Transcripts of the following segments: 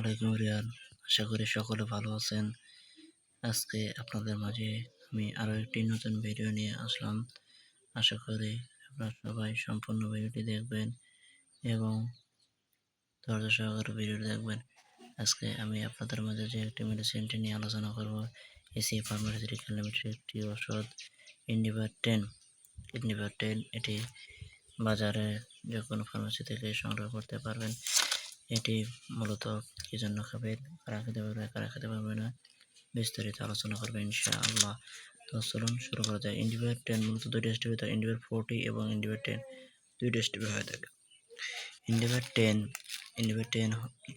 আলাইকুম রিয়ান আশা করি সকলে ভালো আছেন। আজকে আপনাদের মাঝে আমি আরও একটি নতুন ভিডিও নিয়ে আসলাম। আশা করি আপনারা সবাই সম্পূর্ণ ভিডিওটি দেখবেন এবং ধৈর্য সহকারে ভিডিওটি দেখবেন। আজকে আমি আপনাদের মাঝে যে একটি মেডিসিনটি নিয়ে আলোচনা করব, এসি ফার্মাসিউটিক্যাল লিমিটেড একটি ওষুধ ইন্ডিভার টেন ইন্ডিভার টেন এটি বাজারে যে কোনো ফার্মেসি থেকে সংগ্রহ করতে পারবেন, এটি মূলত কি জন্য খাবেন কারা খেতে পারবে, কারা খেতে পারবে না, বিস্তারিত আলোচনা করবে ইনশাআল্লাহ। তো চলুন শুরু করা যায় ইন্ডিভিয়ার টেন মূলত দুইটি স্টেপে থাকে ইন্ডিভিয়ার ফোরটি এবং ইন্ডিভিয়ার টেন দুইটি স্টেপে হয়ে থাকে Indever ten Indever ten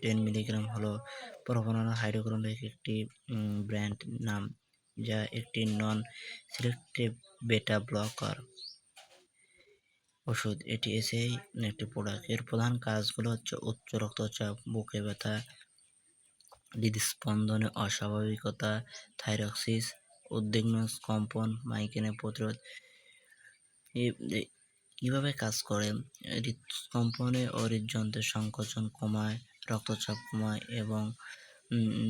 ten milligram হলো প্রোপানল হাইড্রোক্লোরিক একটি ব্র্যান্ড নাম, যা একটি নন সিলেক্টিভ বেটা ব্লকার ওষুধ। এটি এসেই একটি প্রোডাক্টের প্রধান কাজগুলো হচ্ছে উচ্চ রক্তচাপ, বুকে ব্যথা হৃদস্পন্দনে অস্বাভাবিকতা, থাইরক্সিস উদ্বিগ্ন কম্পন মাইগ্রেনের প্রতিরোধ। কীভাবে কাজ করে? হৃদকম্পনে ও হৃদযন্ত্রের সংকোচন কমায়, রক্তচাপ কমায় এবং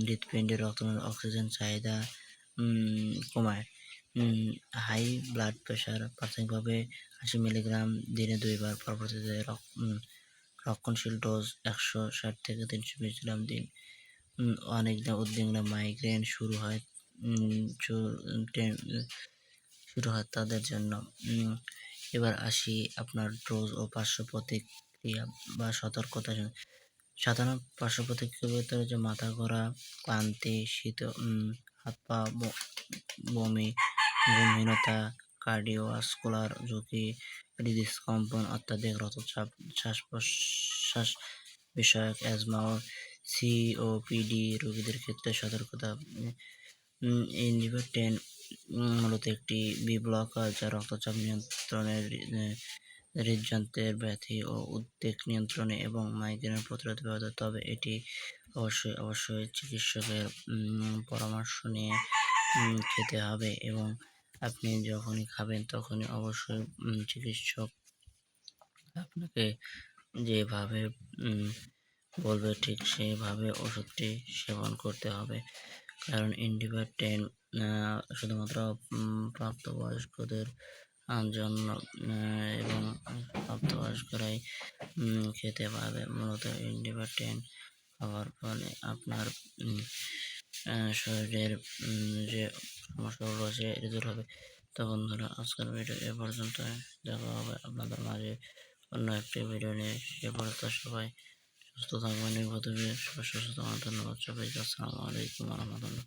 হৃৎপিণ্ডের রক্ত অক্সিজেন চাহিদা কমায়। হাই ব্লাড প্রেশার প্রাথমিকভাবে আশি মিলিগ্রাম দিনে দুইবার, পরবর্তীতে রক্ষণশীল ডোজ একশো ষাট থেকে তিনশো মিলিগ্রাম দিন। অনেক উদ্বিগ্ন মাইগ্রেন শুরু হয় শুরু হয় তাদের জন্য। এবার আসি আপনার ডোজ ও পার্শ্ব প্রতিক্রিয়া বা সতর্কতা সাধারণ পার্শ্ব প্রতিক্রিয়ার ভিতরে যে মাথা ঘোরা, ক্লান্তি, শীত হাত পা বমি ঘুমহীনতা কার্ডিওভাস্কুলার ঝুঁকি হৃদস্কম্পন অত্যাধিক, রক্তচাপ শ্বাস প্রশ্বাস বিষয়ক অ্যাজমা ও সিওপিডি রোগীদের ক্ষেত্রে সতর্কতা ইনজিভারটেন মূলত একটি বি ব্লকার যা রক্তচাপ নিয়ন্ত্রণের হৃদযন্ত্রের ব্যাধি ও উদ্বেগ নিয়ন্ত্রণে এবং মাইগ্রেনের প্রতিরোধ ব্যবহৃত তবে এটি অবশ্যই অবশ্যই চিকিৎসকের পরামর্শ নিয়ে খেতে হবে এবং আপনি যখনই খাবেন তখনই অবশ্যই চিকিৎসক আপনাকে যেভাবে বলবে ঠিক সেইভাবে ওষুধটি সেবন করতে হবে। কারণ ইন্ডিভার টেন শুধুমাত্র প্রাপ্তবয়স্কদের জন্য এবং প্রাপ্তবয়স্করাই খেতে পারবে। মূলত ইন্ডিভার টেন খাওয়ার ফলে আপনার শরীরের যে সমস্যাগুলো রয়েছে দূর হবে। তো বন্ধুরা, আজকের ভিডিও এ পর্যন্ত দেখা হবে আপনাদের মাঝে অন্য একটি ভিডিও নিয়ে। সে পর্যন্ত সবাই সুস্থ থাকবেন সবাই সুস্থ ধন্যবাদ সবাইকে। আসসালামু আলাইকুম রহমতুল্লাহ।